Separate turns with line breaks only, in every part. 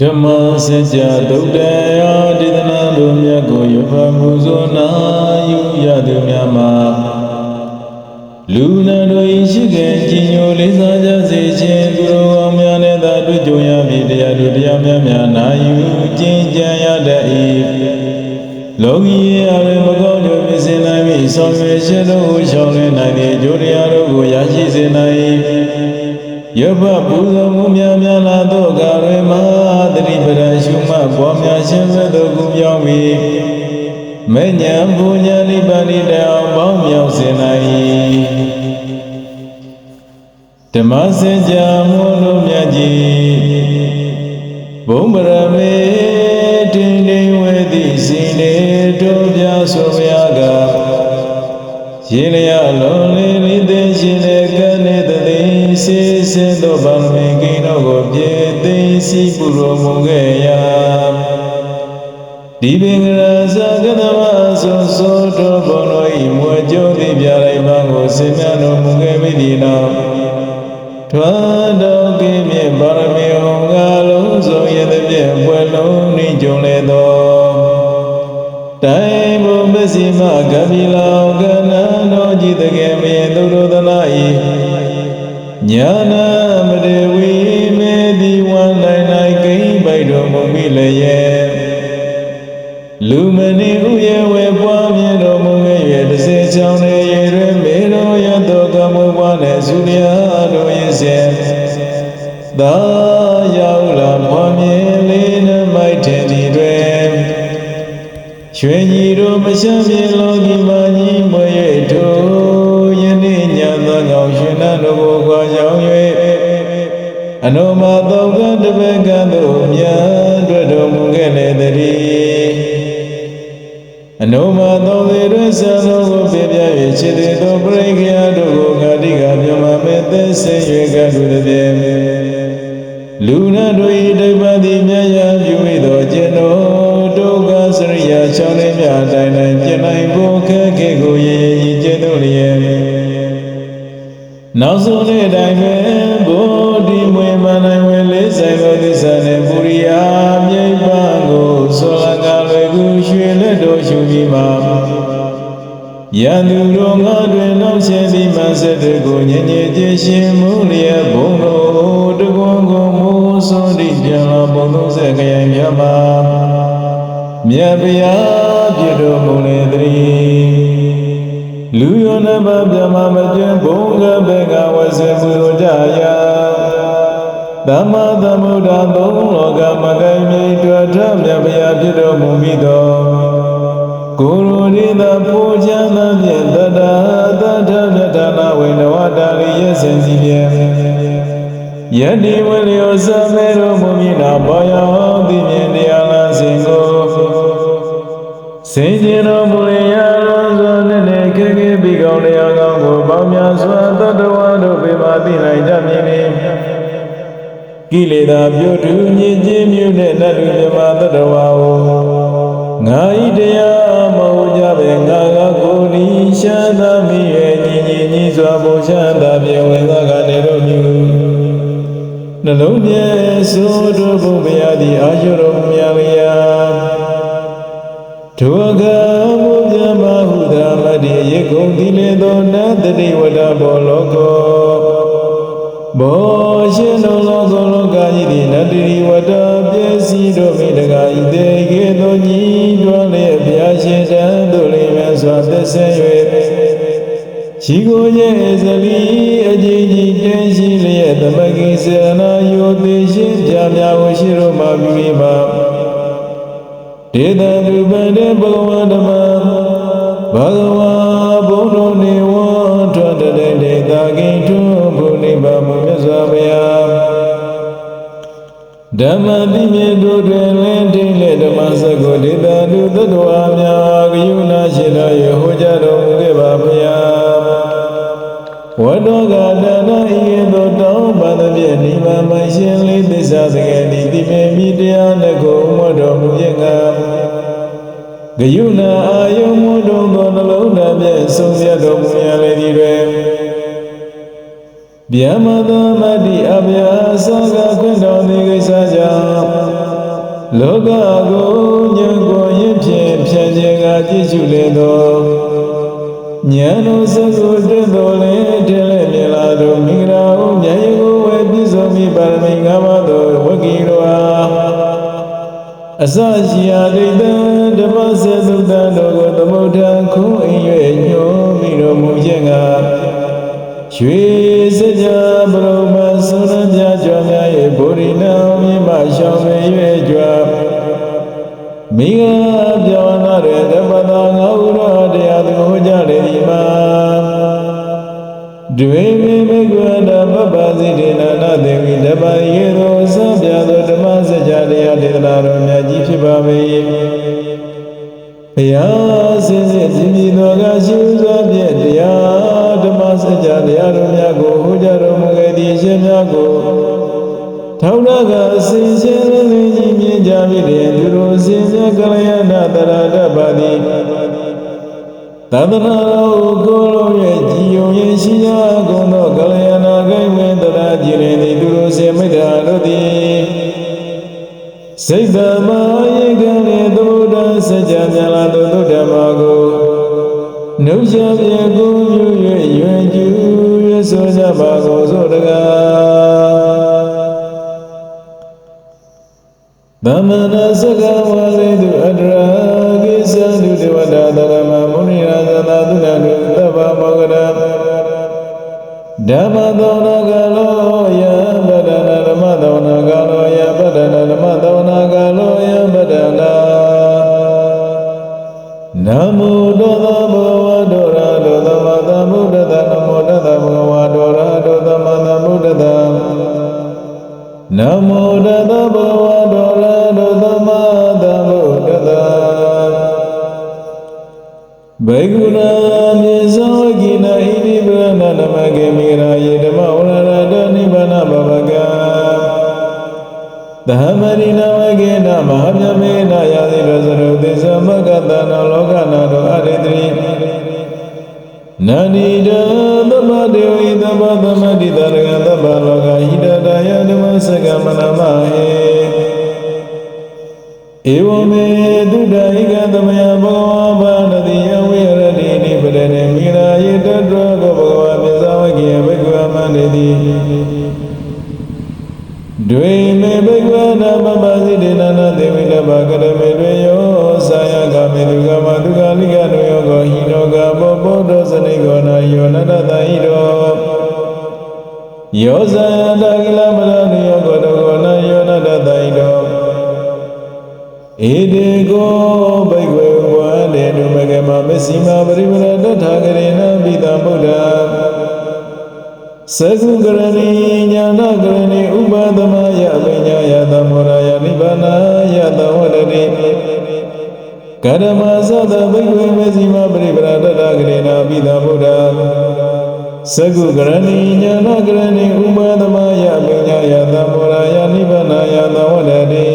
ဓမ္မစကြာဒုဒ္ဒယာဒေသနာတို့မြတ်ကိုယဖမှုဇောနာယူရသူများမှာလူနာတို့ဤရှိခင်ကြီးညိုလေးစားကြစေခြင်းသူတော်ကောင်းများနဲ့သာတွေ့ကြုံရမည်တရားတို့တရားများများနာယူကျင့်ကြံရတတ်၏လောကီအရေမကောင်းတို့ဖြစ်စေနိုင်မည်ဆောင်ရွယ်ခြင်းတို့ကိုရှောင်လင်းနိုင်သည့်အကျိုးတရားတို့ကိုရရှိစေနိုင်၏ ယဘပူဇော်မှုများများလာသောကာရမသတိပဒံရှုမှတ်ပွားများခြင်းမဲ့သောကုပြောင်းပြီးမဉ္ဇဉ်ပူညာနိဗ္ဗာန်တအောင်ပေါင်းမြောက်စေနိုင်၏ဓမ္မစကြာမောလုံးမြတ်ကြီးဘုံပရမေတင်နေဝေတိစီနေတို့ပြဆိုမြာကရေလျာလုံးလေးလေးသိရှင်တဲ့ကနေ့တသိ စေစင်သောဗန္မေကိနောကိုပြေသိစီပုရောမူခဲ့ရာဒီပင်ကရဇာကတမဆိုဆိုတော်ဘုံတော်ဤမွေကြိုးသည်ပြလိုက်မှကိုစင်မြတ်တော်မူခဲ့ပြီဒီနောက်ထွန်းတော်ကင်းမြင့်ပါရမီဟောငါလုံးစုံရသည်ဖြင့်ပွဲလုံးနှင်းကြုံလေသောတိုင်ဘုမစီမကပိလောကနံတော်ကြည်တကယ်မေသုဒ္ဓသနာဤ ညာနာမတေဝိမေတိဝန္နိုင်နိုင်ကိမ့်ပိုက်တော်မူမိလျက်လူမဏိဥယဝေပွားမြင်တော်မူငယ်၍တစ်စေချောင်းနေရေတွင်မေတော်ရတောကမူပွားနဲ့သုလျာတို့ရင်စေသာရောက်လာဖွားမြင်လေးနှမိုက်ထင်သည်တွင်ရွှေကြီးတို့မရှမ်းမြေလောကီမာကြီးမွေ၍ထိုယနေ့ညသောကောင်ရွှေ နန်းတို့ကိုခွာကြောင်း၍အနုမသောကတပကံတို့မြတ်တွေ့တော်မူခဲ့လေတည်းအနုမသောသေရဆံတော်ကိုပြပြ၍ခြေသေးသောပရိက္ခယာတို့ကိုဂတိကမြမမေသက်ဆေ၍ကတုတည်းလူနာတို့ဤဒိဗ္ဗတိမြတ်ရာပြုမိသောကျင်တော်ဒုက္ခစရိယာချောင်းလေးမြအတိုင်းတိုင်းပြင်နိုင်ဖို့ခက်ခဲကိုရည်ရည်ကျင့်တို့လျက် နောက်ဆုံးနေ့တိုင်းတွင်ဘုဒ္ဓမွေမနိုင်ဝင်လေးဆိုင်သောသစ္စာနှင့်ပုရိယာမြိတ်ပန်းကိုဆောလကလွယ်ကူရွှေလက်တော်ရှုပြီးမှယန္တုတို့ငါတွင်နောက်ရှင်ပြီးမှဆက်တဲ့ကိုညင်ညင်ချင်းရှင်မူလျက်ဘုံတော်တကွန်ကိုမူသောတိပြန်လာဘုံသုံးဆက်ခရိုင်မြတ်မှာမြတ်ဗျာ လူယောနဘမြမမကျွန်းဘုံကဘေကဝဆေပူဇော်ကြရာသမ္မာသမုဒ္ဒသုံးလောကမကိုင်မြေတွေ့ထမြတ်ဗျာပြတော်မူပြီးသောကိုရိုရိသပူဇံသဖြင့်တတသတ္ထမြတ်နာဝိနဝတာရိယစင်စီဖြင့်ယတိဝလျောသမေတော်မူမည်နာဘာယောတိမြင်တရားလားစဉ်ကိုစင်ကြင်တော်မူ စွာတတ္တဝါတို့ပေပါသိနိုင်ကြမည်လေကိလေသာပြုထုညစ်ကြေးမြုပ်တဲ့နတ်လူမြမတတ္တဝါကိုငါဤတရားမဟုတ်ကြပဲငါကကိုယ်ဤရှမ်းသာမိရဲ့ညီညီညီစွာဘုရှမ်းသာပြေဝင်သောကနေတို့မြူနှလုံးပြဲဆိုတို့ဘုရားသည်အာရုံတော်မြာလျာဒုက္ခမူပြမဟုသာမတိရေ ကုန်တိလေသောနတတိဝဒဘောလောကောဘောရှင်တော်လောကလောကကြီးသည်နတ္တိဝတ္တပစ္စည်းတို့မိတကာဤတေကေသောညီတွားလျက်ဘုရားရှင်တန်တို့လိမ့်မယ်စွာသက်ဆက်၍ရှိကိုရဲ့ဇလီအကြီးကြီးတင်းရှိလျက်သမဂိစေနာယောသိရှင်ပြများကိုရှိတော်မှာပြုမိပါဒေသသူပန္တေဘဂဝါဓမ္မဘဂဝါ ဓမ္မတိမြေတို့တွင်လင်းထိန်လေဓမ္မစကုဒေသသူသတ္တဝါများဂယုဏရှိတော်ရဟောကြားတော်မူခဲ့ပါဘုရားဝတ္တောကတနာဤသို့တောင်းပါသဖြင့်နိဗ္ဗာန်မရှင်လေးသစ္စာတကယ်ဒီတိမေမိတရားနဲ့ကိုမွတ်တော်မူခြင်းကဂယုဏအာယုံမူတော်သောနှလုံးသားဖြင့်ဆုံးဖြတ်တော်မူရလေသည်တွင် ဗျမသမတိအဗျာသကခွင့်တော်သည်ကိစ္စကြောင့်လောကကိုဉာဏ်ကိုရင့်ဖြင့်ဖြန့်ခြင်းကကြည့်ရှုလေသောဉာဏ်တော်စကုတက်တော်လေထဲလေမြလာတော်မိဂရာဟုမြတ်ယကိုဝေပြည့်စုံမိပါရမီ၅ပါးသောဝဂီရောအစရှိရာဒိဋ္ဌံဓမ္မစေသုတ္တတော်ကိုသမုဒ္ဒံခုံအိမ်၍ညှိုးမိတော်မူခြင်းက ရွှေစကြပရမသုရပြကြောင့်များ၏ဗုရိနံမြမရှောင်းပေ၍ကြွမိဂပြောင်းလာတဲ့ဓမ္မသာငါဟုတော်တရားသူဟောကြားလေဒီမှာဒွေမေမေကွာဓမ္မပါစီတေနနာသေဝိဓမ္မယေသောစံပြသောဓမ္မစကြာတရားဒေသနာတော်မြတ်ကြီးဖြစ်ပါပေ၏ဘုရားစင်စစ်ကြည်မြည်တော်ကရှိဥစွာဖြင့်တရားဓမ္မစကြာ တရားတော်များကိုဟောကြားတော်မူခဲ့သည့်ရှင်များကိုထောက်ရကအစဉ်ရှင်လင်းကြီးမြင်ကြပြီတဲ့သူတို့စင်မြကလျာဏတရတပါတိသဒ္ဒနာတော်ကိုလုံးရဲ့ကြည်ယုံရင်ရှိရကုန်သောကလျာဏဂိဝေတရာကြည်ရင်သူတို့စေမိတ္တာတို့သည်စိတ်သမယေကံရေသမုဒ္ဒစကြမြလာသောသုဒ္ဓမာကိုနှုတ်ရှာပြေကိုမြူ၍ရွင်ကျူ၍ ဆိုကြပါကုန်ဆိုတကားသမဏစကဝလေတုအတရာကိသံတုဒေဝတာတရမမုနိရာသနာတုဏတုသဗ္ဗမောဂရဓမ္မသောနာကလောယပဒနာဓမ္မသောနာကလောယပဒနာဓမ္မသောနာကလောယပဒနာနမောတ န စကမနမဟေဧဝမေတုဒ္ဒိကသမယဘ သကုကရဏီညာနာကရဏီဥပသမယပညာယသမောရယနိဗ္ဗာနယသဝရတိ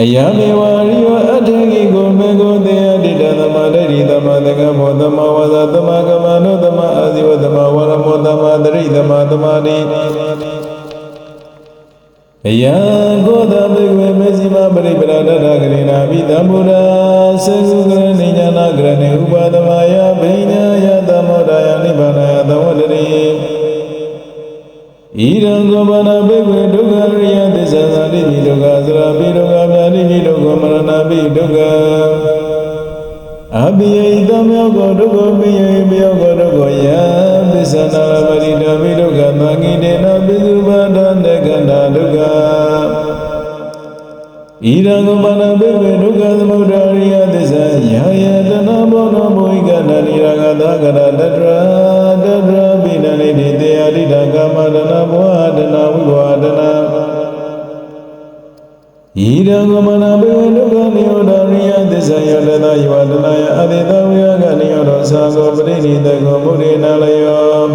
အယမေဝရိယအထေကိကိုမေကိုတေယတိတသမဒိဋ္ဌိသမသကမောသမဝါစာသမကမနုသမအာဇိဝသမဝရမောသမတရိသမသမာတိအယံကိုသဘေဝေမေဇိမပရိပရဒတဂရိနာပိတံဗုဒ္ဓ ဣရံကောဘာနာဘေကွေဒုက္ခရိယသစ္စာသာတိမိဒုက္ခသရပိဒုက္ခမြာတိမိဒုက္ခမရဏပိဒုက္ခအပိယိတမောကောဒုက္ခပိယိမယောကောဒုက္ခယသစ္စာနာပရိဒပိဒုက္ခသံဃိတေနပိစုပါဒနေကန္တာဒုက္ခဣရံကောဘာနာဘေကွေဒုက္ခသမုဒ္ဒ ဣရံကမနာဘေဝဒုက္ခနိရောဓရိယသစ္စာယတနာယောဒနာယအတိတဝိယကနိရောဓသာကောပရိနိတကောမုရိနာလယောဣ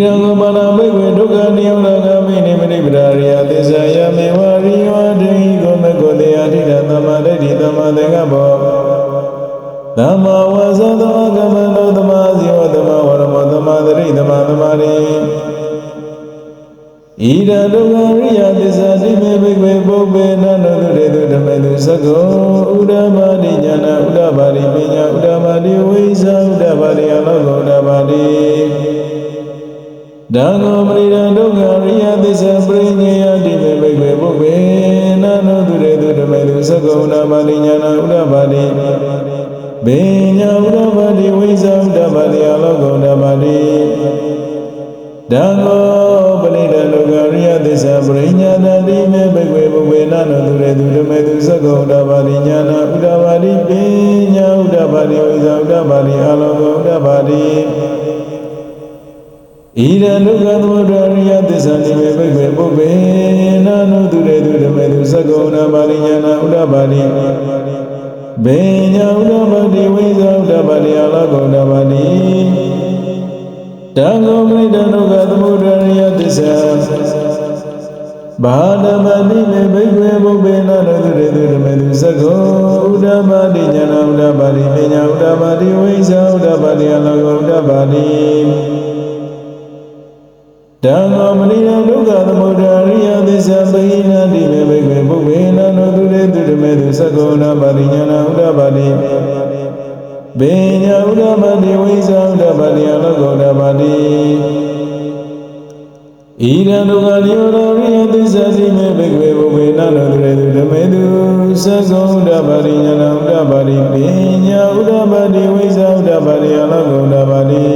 ရံကမနာဘေဝဒုက္ခနိရောဓဂမိနိမနိပဒရိယသစ္စာယမေဝရိယောဒိကောမကောတေယတိတသမဒိဋ္ဌိသမတေကဘောသမ္မာဝါစာသမကမ္မန္တောသမဇီဝသမဝရမောသမသရိသမသမာရိ ဣဣဒဒုက္ခရိယသစ္စာတိမေဘိကွေပုပ္ပေနန္တုတေတုဓမ္မေတုသကောဥဒ္ဓမာတိညာနာဥဒ္ဓပါတိပညာဥဒ္ဓမာတိဝိဇာဥဒ္ဓပါတိအလောကောဥဒ္ဓပါတိဒံဃောပရိဒံဒုက္ခရိယသစ္စာပရိညေယတိမေဘိကွေပုပ္ပေနန္တုတေတုဓမ္မေတုသကောဥဒ္ဓမာတိညာနာဥဒ္ဓပါတိဘေညာဥဒ္ဓပါတိဝိဇာဥဒ္ဓပါတိအလောကောဥဒ္ဓပါတိ ဒံဃောပရိဒလောကရိယသစ္စာပရိညာဏတိမေဘိကွေဘဝေနနတုရေသူဓမေသူသက္ကောဥဒ္ဓပါတိညာနာဥဒ္ဓပါတိပညာဥဒ္ဓပါတိဝိဇာဥဒ္ဓပါတိအလောကောဥဒ္ဓပါတိဣရလုကသမုဒ္ဒရိယသစ္စာတိမေဘိကွေဘဝေနနတုရေသူဓမေသူသက္ကောဥဒ္ဓပါတိညာနာဥဒ္ဓပါတိဘေညာဥဒ္ဓပါတိဝိဇာဥဒ္ဓပါတိအလောကောဥဒ္ဓပါ တိတံဃောမိတ္တနုကသမုဒ္ဒရိယသစ္စာဘာဒမတိမေဘိက္ခေဘုဗ္ဗေနရသုရေသူဓမေသူသက္ကောဥဒ္ဓပါတိဉာဏဥဒ္ဓပါတိပညာဥဒ္ဓပါတိဝိဇ္ဇာဥဒ္ဓပါတိအလောကောဥဒ္ဓပါတိတံဃောမနိယဒုက္ခသမုဒ္ဒရိယသစ္စာပိဏတိမေဘိက္ခေဘုဗ္ဗေနရသုရေသူဓမေသူသက္ကောဥဒ္ဓပါတိဉာဏဥဒ္ဓပါတိ ဘေညာဥဒ္ဓပါတိဝိဇ္ဇာဥဒ္ဓပါတိအလောကောဥဒ္ဓပါတိဣရံဒုက္ခနိရောဓရိယသစ္စာတိမေဘိကွေဘုဝေနလောတုရေတုဓမေတုသက္ကုဥဒ္ဓပါတိညာဏဥဒ္ဓပါတိပညာဥဒ္ဓပါတိဝိဇ္ဇာဥဒ္ဓပါတိအလောကုဥဒ္ဓပါတိ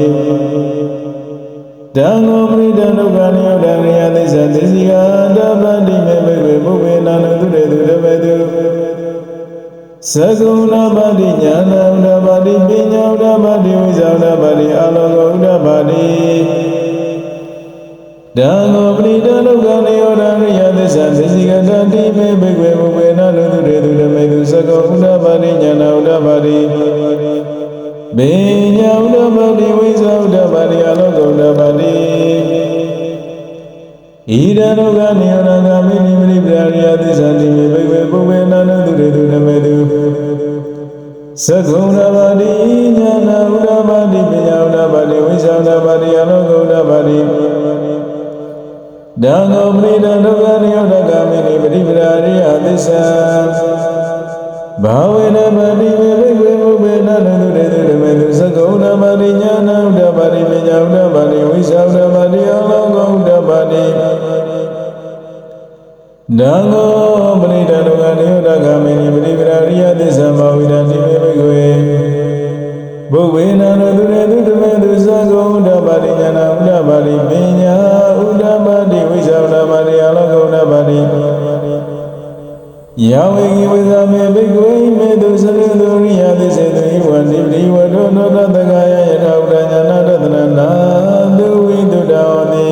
တံဃောပရိဒံဒုက္ခနိရောဓရိယသစ္စာသစ္စီကာဓမ္မတိမေဘိကွေဘုဝေနလောတုရေတုဓမေတု သက္ကုဏပါတိညာဏဥဒ္ဓပါတိပညာဥဒ္ဓပါတိဝိဇ္ဇာဥဒ္ဓပါတိအလောကုဥဒ္ဓပါတိတံဃောပရိဒလုကနိယောဒရိယသစ္စာသစ္စိကတတိမေဘိကွေဘုဝေနလုတုရေတုဓမေတုသကောဥဒ္ဓပါတိညာနာဥဒ္ဓပါတိဘေညာဥဒ္ဓပါတိဝိဇ္ဇာဥဒ္ဓပါတိအလောကုဥဒ္ဓပါတိ ဣဒလုကနိယောဒဂာမိနိမရိပရာရိယသစ္စာတိမေဘိကွေဘုဝေနလုတုရေတုဓမေတုသကုဏပါတိညာနာဥဒ္ဓပါတိပညာဥဒ္ဓပါတိဝိဇ္ဇာဥဒ္ဓပါတိအလောကုဥဒ္ဓပါတိဒံဃောပရိဒံဒုက္ခနိရောဓဂာမိနိပရိပရာရိယသစ္စာဘာဝေနမတိမေဘိဝေမုဘေနနတုတေတုဓမေတုသကုဏမတိညာဏဥဒ္ဓပါတိပညာဥဒ္ဓ ဒံဃောပရိဒံဒုက္ခနိရောဓဂာမိနိပရိပရာရိယသစ္စာဘာဝေနတိမေဘိဝေဘုဝေနနတုတေတုဓမေတုသကုဏပါတိညာဏဥဒ္ဓပါတိပညာဥဒ္ဓပါတိဝိဇ္ဇာဥဒ္ဓပါတိအလောကုဏပါတိယဝေကိဝိဇာမေဘိကဝေမေတုသလေတုရိယသစ္စေတုဝန္တိပရိဝတောနောတတကယယထာဥဒ္ဒညာနာတတနာနာတုဝိတုတောတိ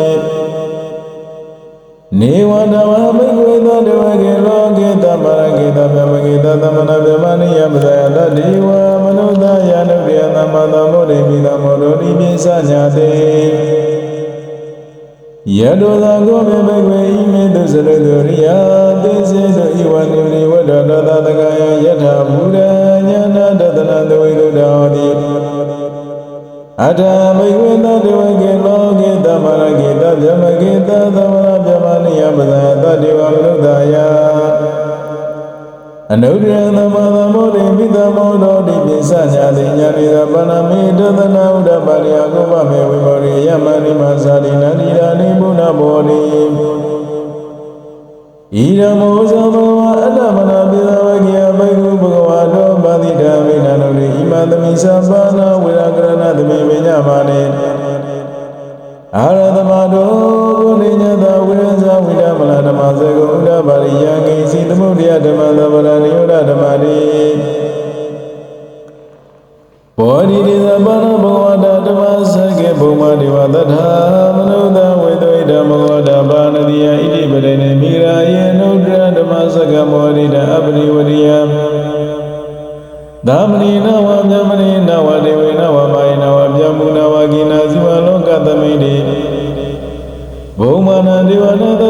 နေဝတ သမနာဗမနိယမဇယတတိဝမနုဿယနုရိယသမတမောရိမိတမောဒိပိပိစညာတေယတောသာကောမေဘိကွေဣမေတုစရတုရိယသေစေတုဣဝနိရိဝတ္တတသတကယယထာဘူရညာနာတတနသဝိတုတောတိအထာ သမောတောတိပိစညာတိညာတိသပနမေတသနာဥဒ္ဓပါရိယကုပမေဝိမောရိယမဏိမသာရိနန္ဒီရာနိဘုဏဘောရိဣရမောဇမောအတ္တမနာပိသဝကေယဘိက္ခုဘဂဝါတောပါတိဓမ္မိနန္ဒရိဣမသမိသဗ္ဗနာဝေရကရဏသမိပညာမာနေအာရသမတောကိုလိညတဝိရဇဝိရမလဓမ္မဇေကုဥဒ္ဓပါရိယံကိစီသမုဒ္ဒယဓမ္မသဗ္ဗရဏိယောဓဓမ္မတိ ဘောဓိတိသဗ္ဗနဘဂဝတာဓမ္မစကေဘုံမဒေဝတထာမနုဿဝေသွိဓမ္မဝတာဘာနတိယဣတိပရိနေမိရာယေနုဒ္ဒရဓမ္မစကမောရိတအပရိဝရိယသမဏိနဝမြမဏိနဝဒေဝေနဝမိုင်နဝပြမုနဝကိနာဇိဝလောကသမိတိဘုံမာနဒေဝနာတတသု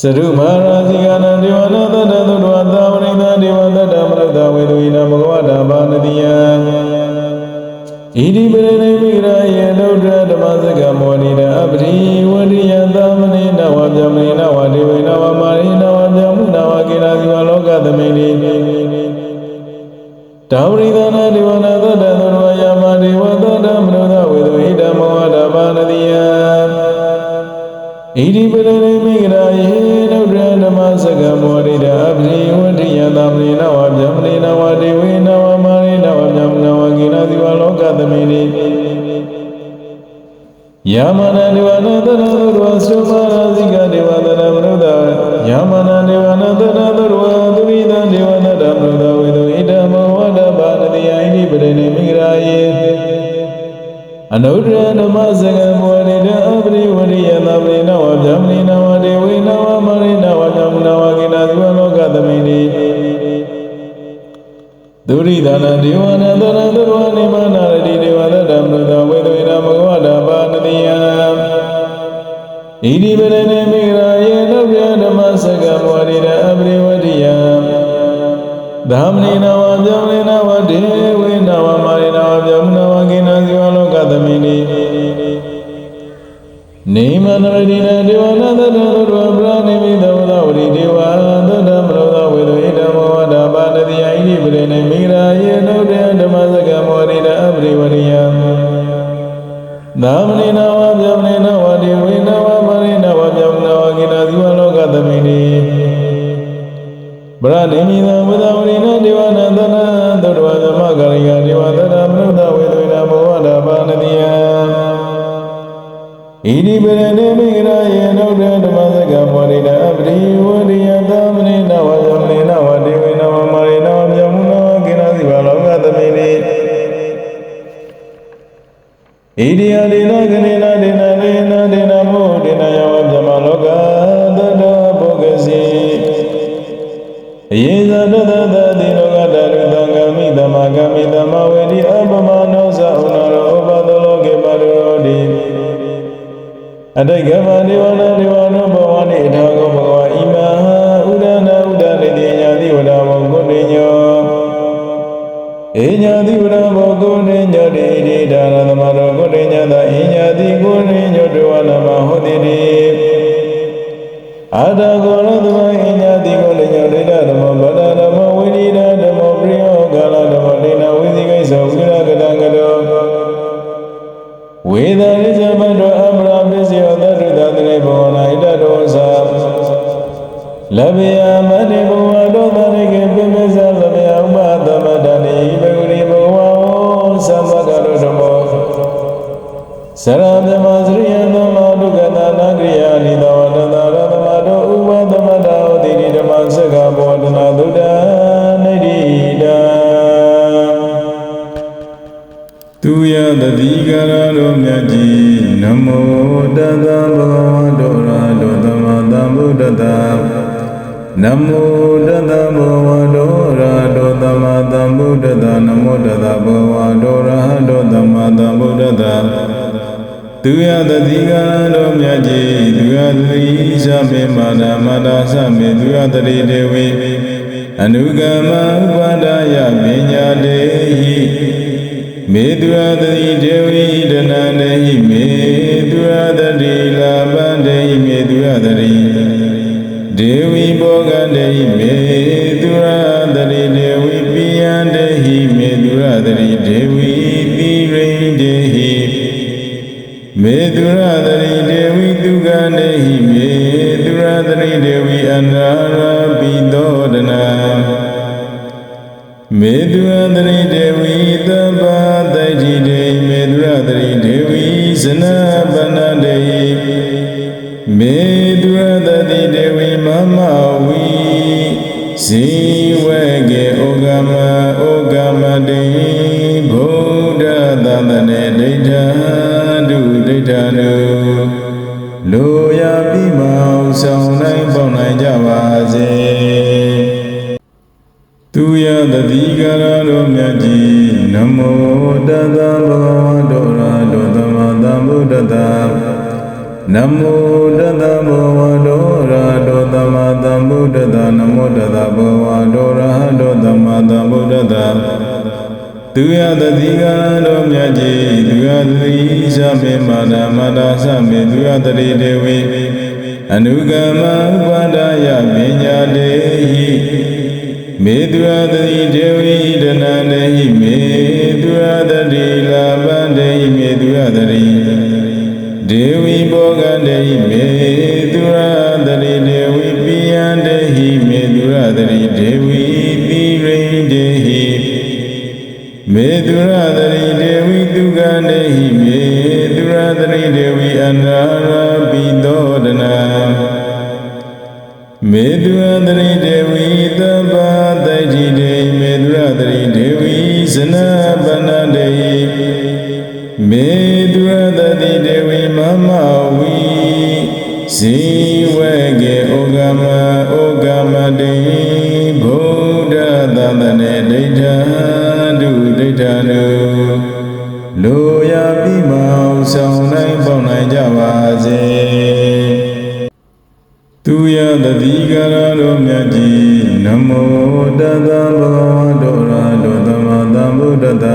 စရုမာရာဇိကနံဒေဝနာသတ္တသုတဝသာဝရိသဒေဝသတ္တမရတဝေဒဝိနမဂဝတာဘာနတိယဣတိပရိနိမိရာ ရိဒနာဒေဝနာသရသရဝနိမနာရတိဒေဝသတံမရဝေဒဝေနဘဂဝတာပါဏတိယဣတိပရဏေမိဂရာယေနဗျာဓမ္မစကမောရိရအပရိဝတိယဓမ္မနိနော البر وأتنا من الهدى وإذ بنا وعلى بان ديان إني بنا نبينا ada gorad သူရသတိကတော်မြတ်ကြီးသူရသူဤသမေမာနာမာတာသမေသူရတရိတေဝေအနုကမဥပါဒယပညာတေဟိမေသူရသတိတေဝိဒနာနေဟိမေသူရသတိလာပန္တေဟိမေသူရသတိဒေဝိဘောဂတေဟိမေသူရသတိဒေဝိပိယံတေဟိမေသူရသတိဒေဝိ မေသူရသရိဒေဝိသူကနေဟိမေသူရသရိဒေဝိအန္တရာပိသောဒနာမေသူရသရိဒေဝိသဗ္ဗတတိတေမေသူရသရိဒေဝိဇနပနတေမေသူရသတိဒေဝိမမဝိဇိဝကေဩဂမဩဂမတေဗုဒ္ဓသန္တနေဒိဋ္ဌာ တုလူရပြီမောင်ဆောင်နိုင်ပေါနိုင်ကြပါစေသူရတတိကရတော်မြတ်ကြီးနမောတတဘောတောရာတောသမသမ္ဗုဒ္ဓတာနမောတတဘောဝတောရာတောသမသမ္ဗုဒ္ဓတာနမောတတဘောဝတောရာတောသမသမ္ဗုဒ္ဓတာ တိကတော်မြတ်ကြီးသူယတတိသမေမာနမတာသမေသူယတတိဒေဝေအနုကမဥပါဒယပညာတေဟိမေသူရတတိဒေဝိ ဒိဋ္ဌာနုလိုရာပြီးမောင်ဆောင်နိုင်ပေါနိုင်ကြပါစေသူယတတိကရာတော်မြတ်ကြီးနမောတတဗုဒ္ဓရာတောသမ္မာသမ္ဗုဒ္ဓတ္တ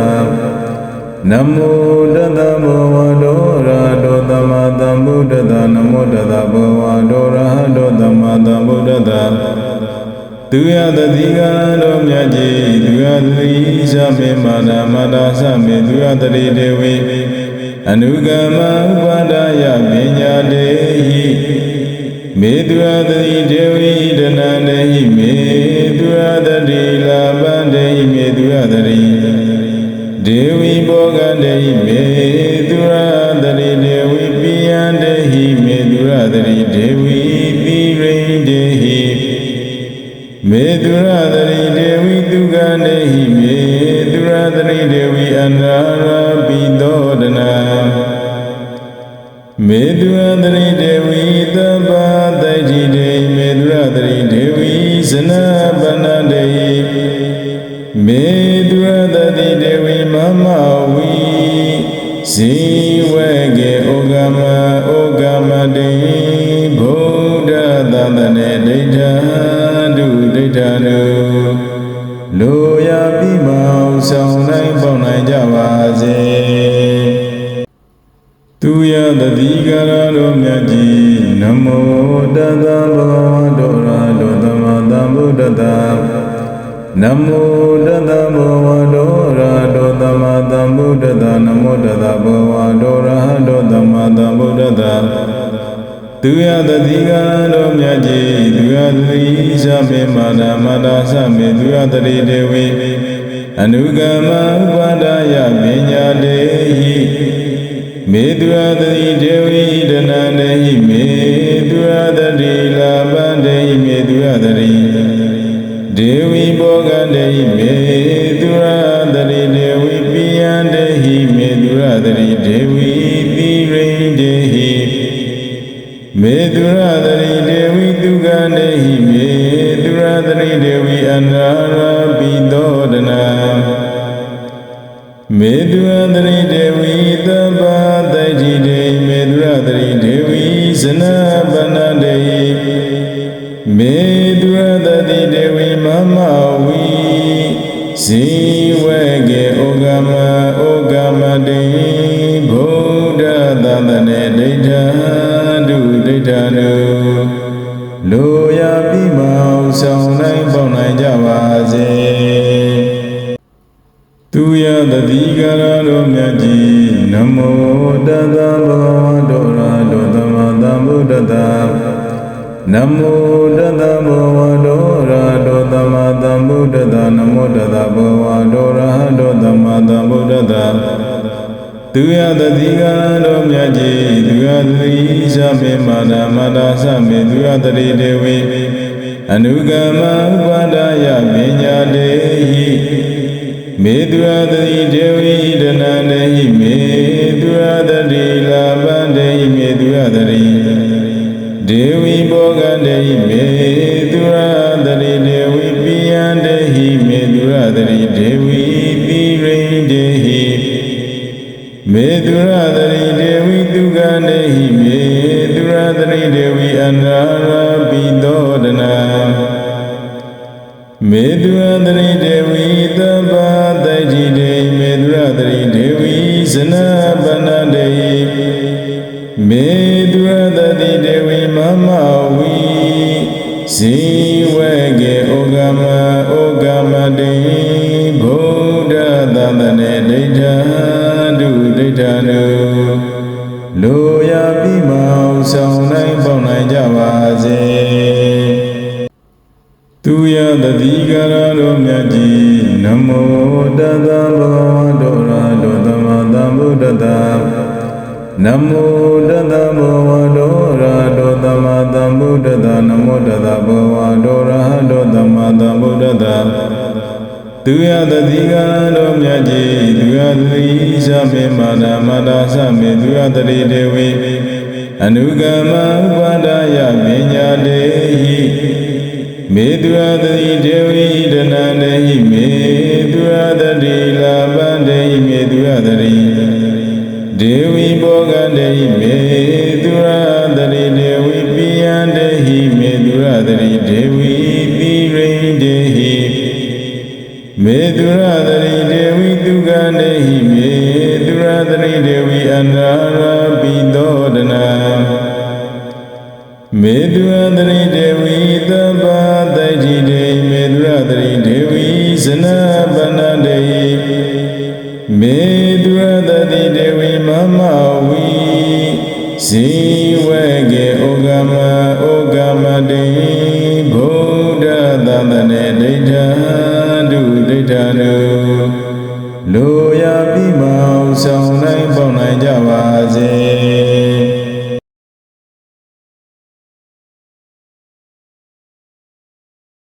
နမောတတဗုဒ္ဓရာတောသမ္မာသမ္ဗုဒ္ဓတ္တနမောတတဗုဒ္ဓရာတောသမ္မာသမ္ဗုဒ္ဓတ္တ သူယတတိကတော်မြတ်ကြီးသူယတတိသမေမာနမတာသမေသူယတတိဒေဝေအနုကမဥပါဒယပညာတေဟိမေတုရတတိဒေဝိဒနာနေဟိမေတုရတတိလာပန္တေဟိမေတုရတတိဒေဝိဘောဂန္တေဟိမေတုရတတိဒေဝိပိယံတေဟိမေတုရတတိဒေဝိ မေတုရတရိဒေဝိတုကနေဟိမေ နမောတတဗုဒ္ဓရာတောသမ္မာသမ္ဗုဒ္ဓတ္တနမောတတဗုဒ္ဓရာတောသမ္မာသမ္ဗုဒ္ဓတ္တသူယတတိကတော်မြတ်ကြီးသူယတတိသမေမာနမတာသမေသူယတတိဒေဝေအနုကမဥပါဒယပညာတေဟိမေတုရတတိဒေဝိဒနာနေဟိမေတုရတတိလာပန္တေဟိမေတုရတတိ ဒေဝိဘောဂန္တေဟိမေတုရတတိဒေဝိပိယံတေဟိမေတုရတတိဒေဝိပိရိန္တေဟိမေတုရတရိဒေဝိတုကနေဟိမေတုရတရိဒေဝိအနာရာပိသောဒနာမေတုရတရိဒေဝိ သူယတတိဒေဝေအနုကမဥပါဒယပညာတေဟိမေတုရတတိဒေဝိဒနာနေဟိမေတုရတတိလာပန္တေဟိမေတုရတတိဒေဝိဘောဂန္တေဟိမေတုရတတိဒေဝိပိယံတေဟိမေတုရတတိဒေဝိပိရိန္တေဟိမေတုရတရိဒေဝိတုကနေဟိမေ သရိဒေဝီအနာရာပိသောဒနာမေတုရသရိဒေဝီသဗ္ဗတတိတေမေတုရသရိဒေဝီဇနပနတေမေတုရသတိဒေဝီမမဝီဇီဝေကေဩဂမဩဂမတေဗုဒ္ဓသတ္တနေဒိဋ္ဌာတုဒိဋ္ဌာနု လိုရာပြီးမောင်ဆောင်နိုင်ပေါနိုင်ကြပါစေသူယတတိကရတော်မြတ်ကြီးနမောတတဗုဒ္ဓရာတောသမသမ္ဗုဒ္ဓတာနမောတတဗုဒ္ဓရာတောသမသမ္ဗုဒ္ဓတာနမောတတဗုဒ္ဓရာတောသ သူယတတိကတော်မြတ်ကြီးသူယသတိသမေမာနာမတာသမေသူယတတိဒေဝေအနုကမဥပါဒယပညာတေဟိမေတုရတတိဒေဝိဒနာတေဟိမေတုရတတိလာပန္တေဟိမေတုရတတိဒေဝိဘောဂတေဟိမေ